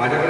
माझ्याकडे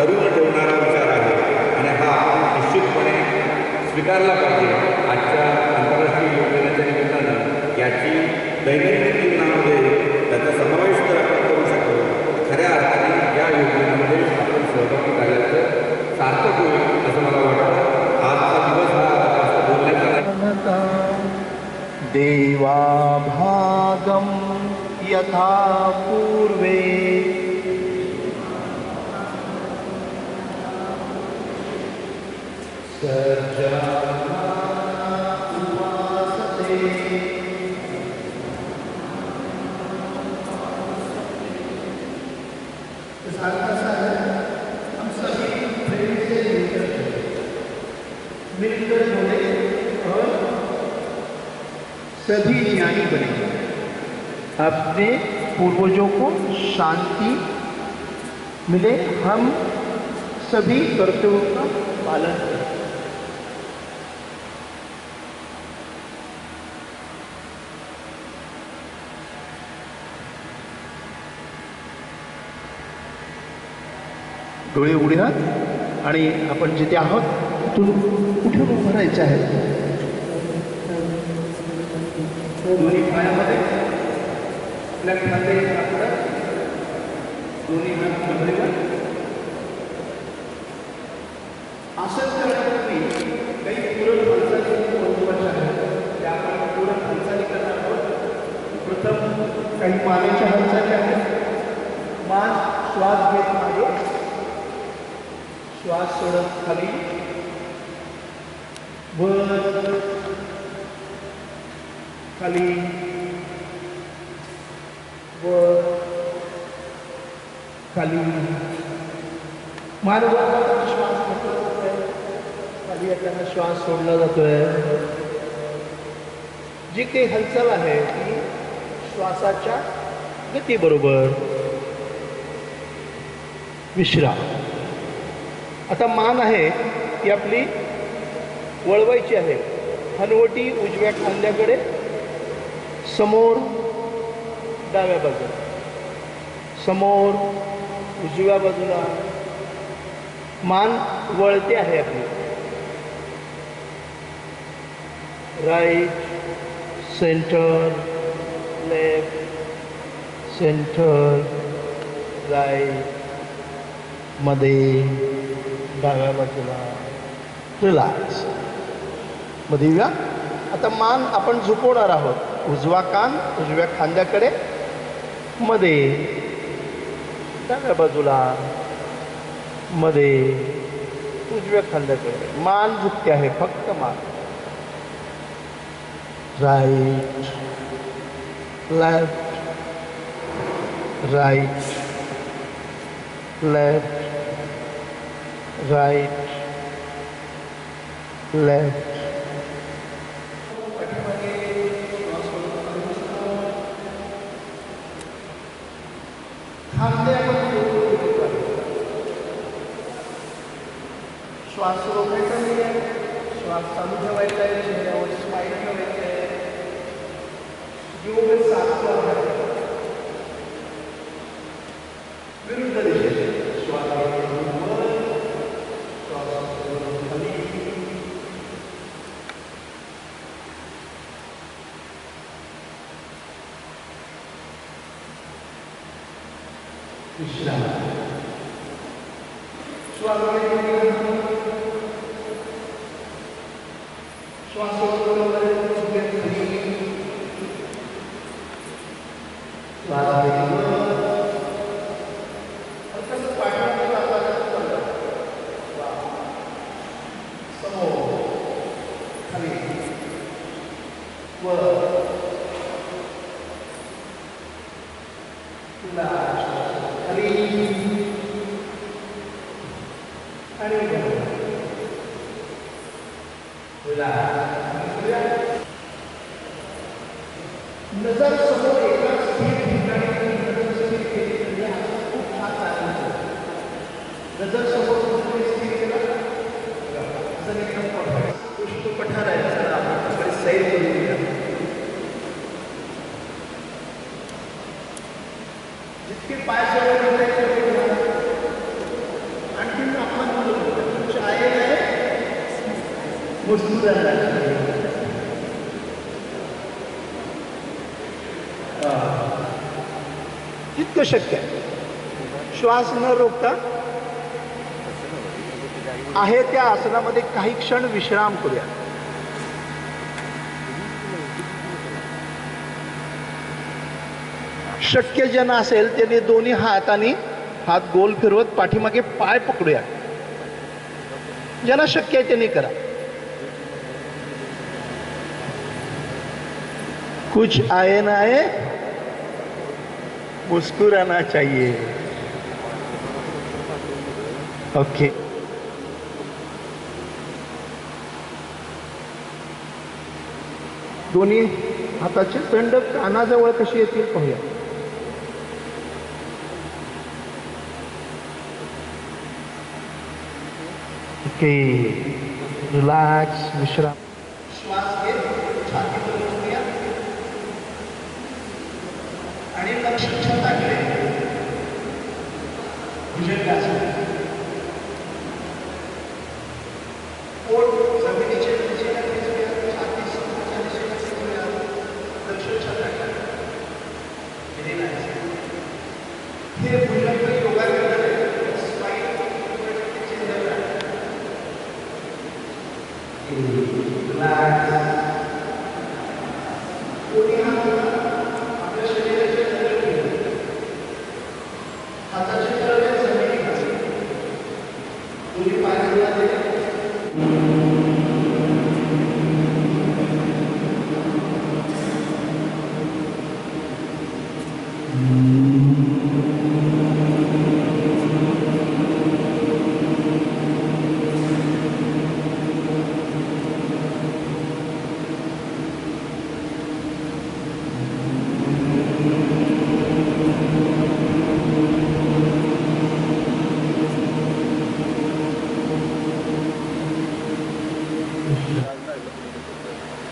तरुण ठेवणारा विचार आहे. आणि हा निश्चितपणे स्वीकारला पाहिजे. आजच्या आंतरराष्ट्रीय योग दिनाच्या निमित्तानं याची दैनंदिन जीवनामध्ये त्याचा समावेश तर आपण करू शकतो. खऱ्या अर्थाने या योजनेमध्ये आपण सहभागी झाल्याचं सार्थक होईल असं मला वाटतं. आजचा दिवस हा बोलण्याचा देवा भागम यथा पूर्वे सभी ज्ञानी बने अपने पूर्वजों को शांति मिले हम सभी कर्तव्यों का पालन करें। डोळे उघडूयात आणि आपण जिथे आहोत तिथून कुठे उभं राहायचं आहे? दोन्ही पायामध्ये लेफ्टमध्ये दोन्ही हात कंबरेवर आसन करण्यापूर्वी काही पूरक हालचाली महत्त्वाच्या आहेत त्या आपण पूरक हालचाली करणार आहोत. प्रथम काही मानेच्या हालचाली आहेत. मान श्वास घेत मागे श्वास सोडत खाली. वर खाली. वर खाली. मार्ग श्वास घेतला जातोय. खाली येताना श्वास सोडला जातोय. जी काही हालचाल आहे ती श्वासाच्या गतीबरोबर विश्राम. आता मान आहे ती आपली वळवायची आहे. हनवटी उजव्या खांद्याकडे समोर डाव्या बाजूला. समोर उजव्या बाजूला. मान वळते आहे आपली. राईट सेंटर लेफ्ट सेंटर राईटमध्ये. डाव्या बाजूला रिलॅक्समध्ये देऊया. आता मान आपण झुकवणार आहोत. उजवा कान उजव्या खांद्याकडे. मध्ये. डाव्या बाजूला मध्ये. उजव्या खांद्याकडे. मान झुकते आहे फक्त मान. Right left right left right, left. श्वास रोखायचा नाही आहे श्वास चालू ठेवायचा आहे विश्राम श्वास घेऊन श्वास सोडून वर, खाली. श्वास घेऊन वर. हलकंसं पाठीमागे आपल्याला चाललं. वा. समोर खाली वर पुन्हा खाली आणि वर. पुन्हा खाली. नजर समोर एकाच स्थिर ठिकाणी नजर स्थिर केली म्हणजे हा खूप छान चालला आहे. नजर समोर कुठेतरी स्थिर केलं असं एकदम परफेक्ट पुष्प पठार आहे चला आपण तिकडे सैर करूया जितके पाय जवळ येत आहेत तेवढे घ्या. आणखीन आपण बोलू कुछ आहे इतकं शक्य आहे. श्वास न रोखता आहे त्या आसनामध्ये काही क्षण विश्राम करूया. शक्य जन असेल त्याने दोन्ही हाताने हात गोल फिरवत पाठीमागे पाय पकडूया. ज्यांना शक्य आहे त्यांनी करा. कुछ आए ना आए मुस्कुराना चाहिए। ओके दोन्ही हाताचे दंड कानाजवळ कशी येतील पाहूया. ओके रिलॅक्स विश्राम श्वास घेत छातीवर घेऊया आणि लक्ष छताकडे भुजंगासन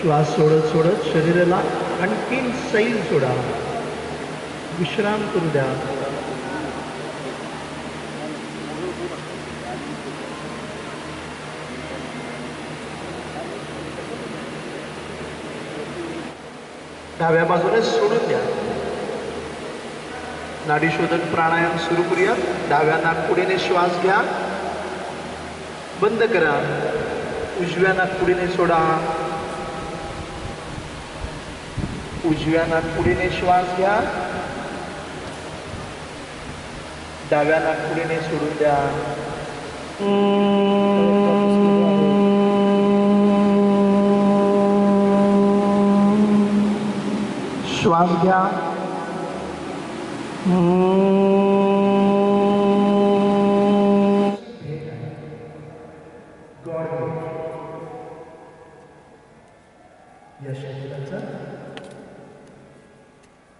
श्वास सोडत सोडत शरीराला आणखीन सैल सोडा. विश्राम करू द्या. डाव्या बाजूने सोडून द्या. नाडीशोधक प्राणायाम सुरू करूया. डाव्या नागपुडीने श्वास घ्या. बंद करा. उजव्या नागपुडीने सोडा. उजव्या नागपुडीने श्वास घ्या डाव्या नागपुडीने सोडून द्या श्वास घ्या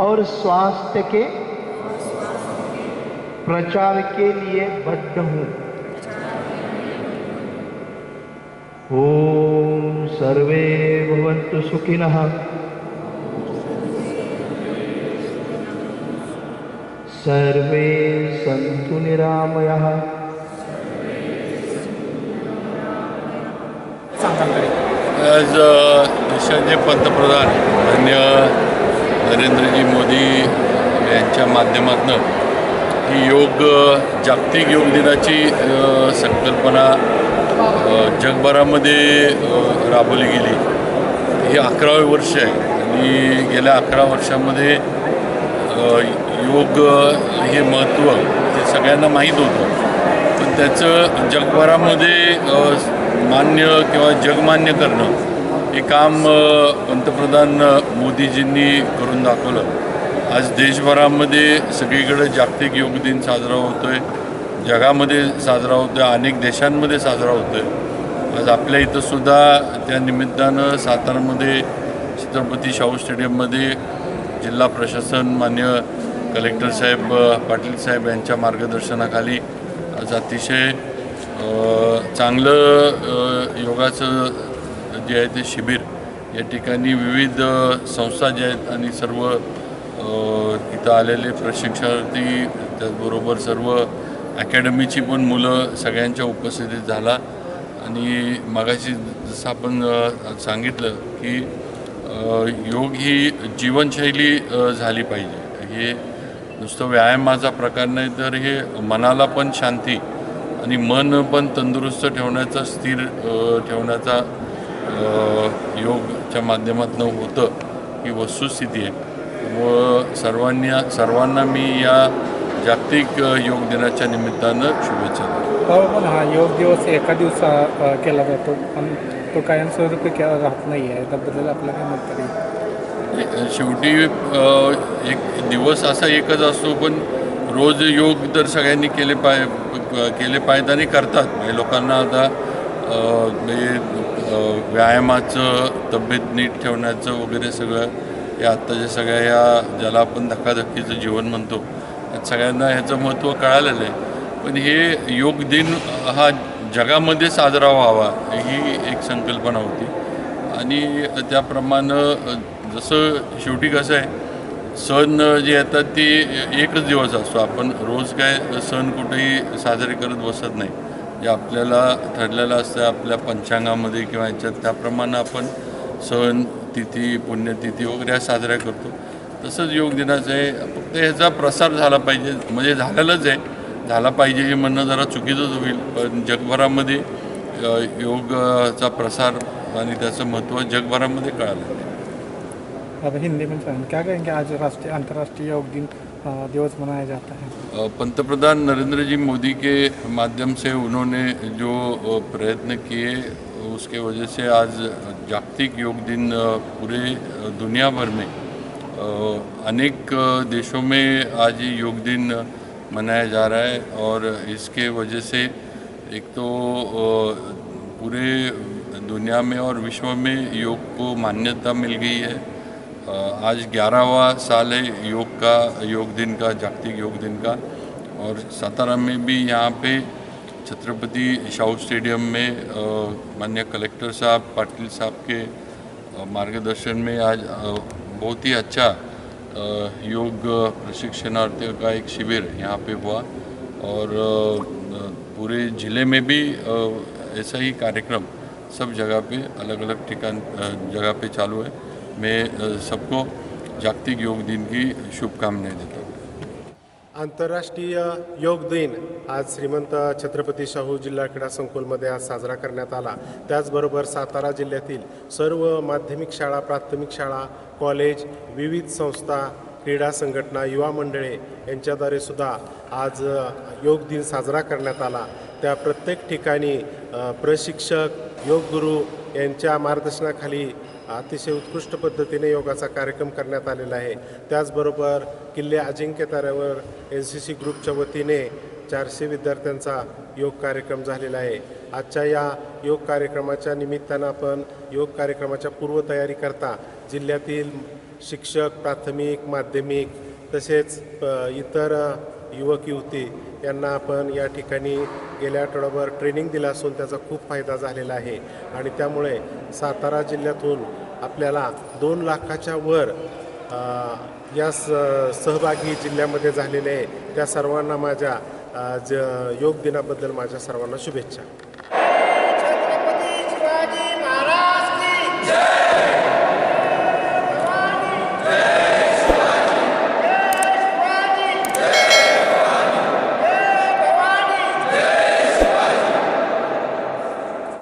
और स्वास्थ्य के प्रचार के लिए बद्ध हूँ। ओम सर्वे भवन्तु सुखिनः। सर्वे सन्तु निरामयः। आज देशाचे पंतप्रधान मान्य नरेंद्रजी मोदी यांच्या माध्यमातून ही योग जागतिक योग दिनाची संकल्पना जगभरामध्ये राबवली गेली. हे अकरावे वर्ष आहे. आणि गेल्या अकरा वर्षामध्ये योग हे महत्त्व हे सगळ्यांना माहीत होतं. पण त्याचं जगभरामध्ये मान्य किंवा जगमान्य करणं हे काम पंतप्रधान मोदीजींनी करून दाखवलं. आज देशभरामध्ये सगळीकडे जागतिक योग दिन साजरा होतो आहे जगामध्ये साजरा होतो आहे अनेक देशांमध्ये साजरा होतो आहे आज आपल्या इथं सुद्धा त्या निमित्तानं सातारामध्ये छत्रपती शाहू स्टेडियममध्ये जिल्हा प्रशासन मान्य कलेक्टर साहेब पाटील साहेब यांच्या मार्गदर्शनाखाली आज अतिशय चांगलं योगाचं जे आहे ते शिबिर. या ठिकाणी विविध संस्था ज्या आहेत आणि सर्व इथं आलेले प्रशिक्षणार्थी त्याचबरोबर सर्व अकॅडमीची पण मुलं सगळ्यांच्या उपस्थितीत झाला. आणि मगाशी जसं आपण सांगितलं की योग ही जीवनशैली झाली पाहिजे. हे नुसतं व्यायामाचा प्रकार नाही तर हे मनाला पण शांती आणि मन पण तंदुरुस्त ठेवण्याचा स्थिर ठेवण्याचा योगच्या माध्यमातून होतं ही वस्तुस्थिती आहे. व सर्वांनी सर्वांना मी या जागतिक योग दिनाच्या निमित्तानं शुभेच्छा देतो. हो पण हा योग दिवस एका दिवसा केला जातो पण तो कायमस्वरूपी केला राहत नाही आहे. त्याबद्दल आपल्याला काय म्हणता शेवटी एक दिवस असा एकच असतो पण रोज योग तर सगळ्यांनी केले पाय केले पाहिजेत आणि करतात. म्हणजे लोकांना आता व्यायामाचं तब्येत नीट ठेवण्याचं वगैरे सगळं या आत्ताच्या सगळ्या या ज्याला आपण धकाधकीचं जीवन म्हणतो सगळ्यांना ह्याचं महत्त्व कळालेलं आहे. पण हे योग दिन हा जगामध्ये साजरा व्हावा ही एक संकल्पना होती. आणि त्याप्रमाणे जसं शेवटी कसं आहे सण जे येतात ते एकच दिवस असतो. आपण रोज काय सण कुठेही साजरे करत बसत नाही. जे आपल्याला ठरलेलं असतं आपल्या पंचांगामध्ये किंवा याच्यात त्याप्रमाणे आपण सण तिथी पुण्यतिथी वगैरे ह्या साजऱ्या करतो. तसंच योग दिनाचं आहे फक्त ह्याचा प्रसार झाला पाहिजे म्हणजे झालेलाच आहे. झाला पाहिजे हे म्हणणं जरा चुकीचंच होईल पण जगभरामध्ये योगचा योगाचा प्रसार आणि त्याचं महत्त्व जगभरामध्ये कळालं आहे हिंदी पण सांग. काय आज राष्ट्रीय आंतरराष्ट्रीय योग दिन? दिवस मनाया जाता है। पंतप्रधान नरेंद्र जी मोदी के माध्यम से उन्होंने जो प्रयत्न किए, उसके वजह से आज जागतिक योग दिन पूरे दुनिया भर में अनेक देशों में आज ये योग दिन मनाया जा रहा है और इसके वजह से एक तो पूरे दुनिया में और विश्व में योग को मान्यता मिल गई है। आज ग्यारहवा साल है योग का, योग दिन का, जागतिक योग दिन का। और सातारा में भी यहाँ पे छत्रपति शाहू स्टेडियम में माननीय कलेक्टर साहब, पाटिल साहब के मार्गदर्शन में आज बहुत ही अच्छा योग प्रशिक्षणार्थियों का एक शिविर यहाँ पे हुआ। और पूरे ज़िले में भी ऐसा ही कार्यक्रम सब जगह पे अलग अलग ठिकान जगह पे चालू है। मैं सबको जागतिक योग दिन की शुभकामनाएं देता हूँ। आंतरराष्ट्रीय योग दिन आज श्रीमंत छत्रपती शाहू जिल्हा क्रीडा संकुलमध्ये आज साजरा करण्यात आला. त्याचबरोबर सातारा जिल्ह्यातील सर्व माध्यमिक शाळा प्राथमिक शाळा कॉलेज विविध संस्था क्रीडा संघटना युवा मंडळे यांच्याद्वारे सुद्धा आज योग दिन साजरा करण्यात आला. त्या प्रत्येक ठिकाणी प्रशिक्षक योगगुरू यांच्या मार्गदर्शनाखाली अतिशय उत्कृष्ट पद्धतीने योगाचा कार्यक्रम करण्यात आलेला आहे. त्याचबरोबर किल्ले अजिंक्य ताऱ्यावर एन सी सी ग्रुपच्या वतीने चारशे विद्यार्थ्यांचा योग कार्यक्रम झालेला आहे. आजच्या या योग कार्यक्रमाच्या निमित्तानं आपण योग कार्यक्रमाच्या पूर्वतयारीकरता जिल्ह्यातील शिक्षक प्राथमिक माध्यमिक तसेच इतर युवक युवती यांना आपण या ठिकाणी गेल्या आठवड्याभर ट्रेनिंग दिलं असून त्याचा खूप फायदा झालेला आहे. आणि त्यामुळे सातारा जिल्ह्यातून आपल्याला दोन लाखाच्या वर या स सहभागी जिल्ह्यामध्ये झालेले आहे त्या सर्वांना माझ्या ज योग दिनाबद्दल माझ्या सर्वांना शुभेच्छा.